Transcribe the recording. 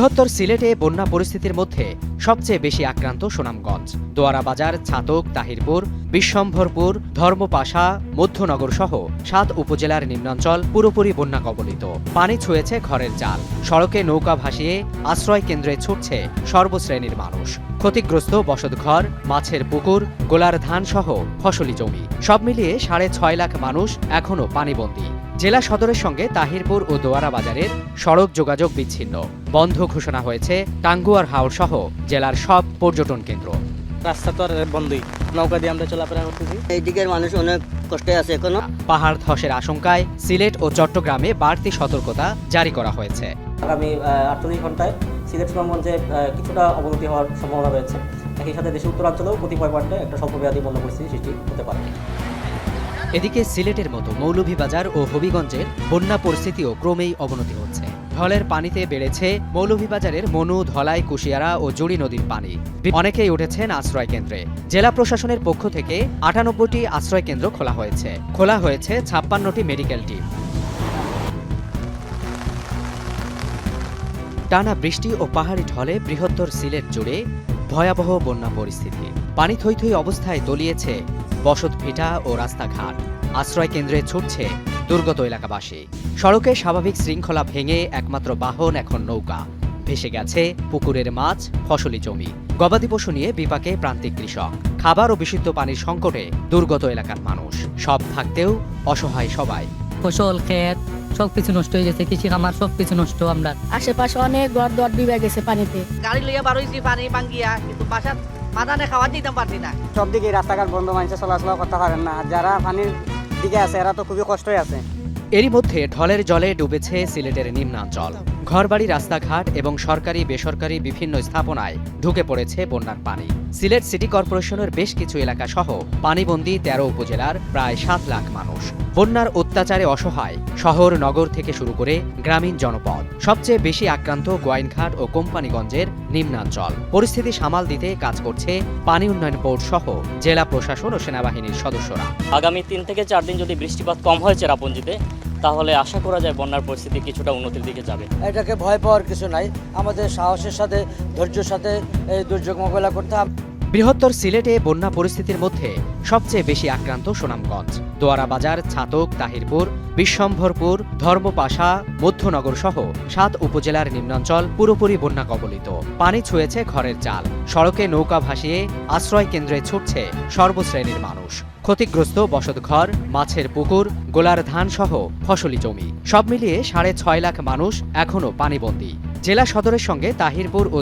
বৃহত্তর সিলেটে বন্যা পরিস্থিতির মধ্যে সবচেয়ে বেশি আক্রান্ত সুনামগঞ্জ। দোয়ারা বাজার, ছাতক, তাহিরপুর, বিশ্বম্ভরপুর, ধর্মপাশা, মধ্যনগর সহ সাত উপজেলার নিম্নাঞ্চল পুরোপুরি বন্যা কবলিত। পানি ছুঁয়েছে ঘরের জাল। সড়কে নৌকা ভাসিয়ে আশ্রয় কেন্দ্রে ছুটছে সর্বশ্রেণীর মানুষ। ক্ষতিগ্রস্ত বসতঘর, মাছের পুকুর, গোলার ধান সহ ফসলি জমি। সব মিলিয়ে সাড়ে ছয় লাখ মানুষ এখনও পানিবন্দী। জেলা সদরের সঙ্গে তাহিরপুর ও দোয়ারা বাজারের সড়ক যোগাযোগ বিচ্ছিন্ন। বন্ধ ঘোষণা হয়েছে টাঙ্গুয়ার হাওর সহ জেলার সব পর্যটন কেন্দ্র। রাস্তা তো আর বন্ধই। নৌকা দিয়ে আমরা চলাফেরা করতেছি। এই দিকের মানুষ অনেক কষ্টে আছে এখনও। পাহাড় ধসের আশঙ্কায় সিলেট ও চট্টগ্রামে বাড়তি সতর্কতা জারি করা হয়েছে। আগামী আটচল্লিশ ঘন্টায় সিলেট সুনামগঞ্জে কিছুটা অবনতি হওয়ার সম্ভাবনা রয়েছে। একই সাথে দেশের উত্তরাঞ্চলেও কতিপয় পয়েন্টে একটা স্বল্পমেয়াদী বন্য পরিস্থিতি সৃষ্টি হতে পারে। এদিকে সিলেটের মতো মৌলভীবাজার ও হবিগঞ্জের বন্যা পরিস্থিতিও ক্রমেই অবনতি হচ্ছে। ঢলের পানিতে বেড়েছে মৌলভীবাজারের মনু, ধলাই, কুশিয়ারা ও জুড়ি নদীর পানি। অনেকেই উঠেছেন আশ্রয় কেন্দ্রে। জেলা প্রশাসনের পক্ষ থেকে আটানব্বইটি আশ্রয় কেন্দ্র খোলা হয়েছে। খোলা হয়েছে ছাপ্পান্নটি মেডিকেল টিম। টানা বৃষ্টি ও পাহাড়ি ঢলে বৃহত্তর সিলেট জুড়ে ভয়াবহ বন্যা পরিস্থিতি। পানি থই থই অবস্থায় তলিয়েছে বসত ভিটা ও রাস্তাঘাট। আশ্রয় কেন্দ্রে ছুটছে দুর্গত এলাকাবাসী। সড়কে স্বাভাবিক শৃঙ্খলা ভেঙে একমাত্র বাহন এখন নৌকা। ভেসে গেছে পুকুরের মাছ, ফসলি জমি। গবাদি পশু নিয়ে বিপাকে প্রান্তিক কৃষক। খাবার ও বিশুদ্ধ পানির সংকটে দুর্গত এলাকার মানুষ। সব থাকতেও অসহায় সবাই। ফসল, ক্ষেত সব কিছু নষ্ট হয়ে গেছে কৃষি খামার সব কিছু নষ্ট আমরা। আশেপাশে অনেক ঘর দর ডুবে গেছে পানিতে। গাড়ি লইয়া বারোইছি পানি ভাঙ্গিয়া কিন্তু বাসার বাদানে খাওয়া দিতাম পারছি না। সব দিকে রাস্তাঘাট বন্ধ মানুষে চলাচল করতে পারেন না। যারা পানির দিকে আছে এরা তো খুবই কষ্টই আছে। এরই মধ্যে ঢলের জলে ডুবেছে সিলেটের নিম্নাঞ্চল। ঘরবাড়ি রাস্তাঘাট এবং সরকারি বেসরকারি বিভিন্ন স্থাপনায় ঢুকে পড়েছে বন্যার পানি। সিলেট সিটি কর্পোরেশনের বেশ কিছু এলাকা সহ পানিবন্দী তেরো উপজেলার প্রায় সাত লাখ মানুষ। বন্যার অত্যাচারে অসহায় শহর, নগর থেকে শুরু করে গ্রামীণ জনপদ। সবচেয়ে বেশি আক্রান্ত গোয়াইনঘাট ও কোম্পানিগঞ্জের নিম্নাঞ্চল। পরিস্থিতি সামাল দিতে কাজ করছে পানি উন্নয়ন বোর্ড সহ জেলা প্রশাসন ও সেনাবাহিনীর সদস্যরা। আগামী তিন থেকে চার দিন যদি বৃষ্টিপাত কম হয় চেরাপুঞ্জিতে তাহলে আশা করা যায় বন্যার পরিস্থিতি কিছুটা উন্নতির দিকে যাবে। এটাকে ভয় পাওয়ার কিছু নাই। আমাদের সাহসের সাথে ধৈর্যের সাথে এই দুর্যোগ মোকাবেলা করতে হবে। বৃহত্তর সিলেটে বন্যা পরিস্থিতির মধ্যে সবচেয়ে বেশি আক্রান্ত সুনামগঞ্জ। দোয়ারা বাজার ছাতক তাহিরপুর বিশ্বম্ভরপুর ধর্মপাশা মধ্যনগর সহ সাত উপজেলার নিম্নাঞ্চল পুরোপুরি বন্যা কবলিত। পানি ছুঁয়েছে ঘরের চাল। সড়কে নৌকা ভাসিয়ে আশ্রয় কেন্দ্রে ছুটছে সর্বশ্রেণীর মানুষ। ক্ষতিগ্রস্ত বসতঘর মাছের পুকুর, গোলার ধান সহ ফসলি জমি। সব মিলিয়ে সাড়ে ছয় লাখ মানুষ এখনও পানিবন্দী। জেলা সদরের সঙ্গে তাহিরপুর ও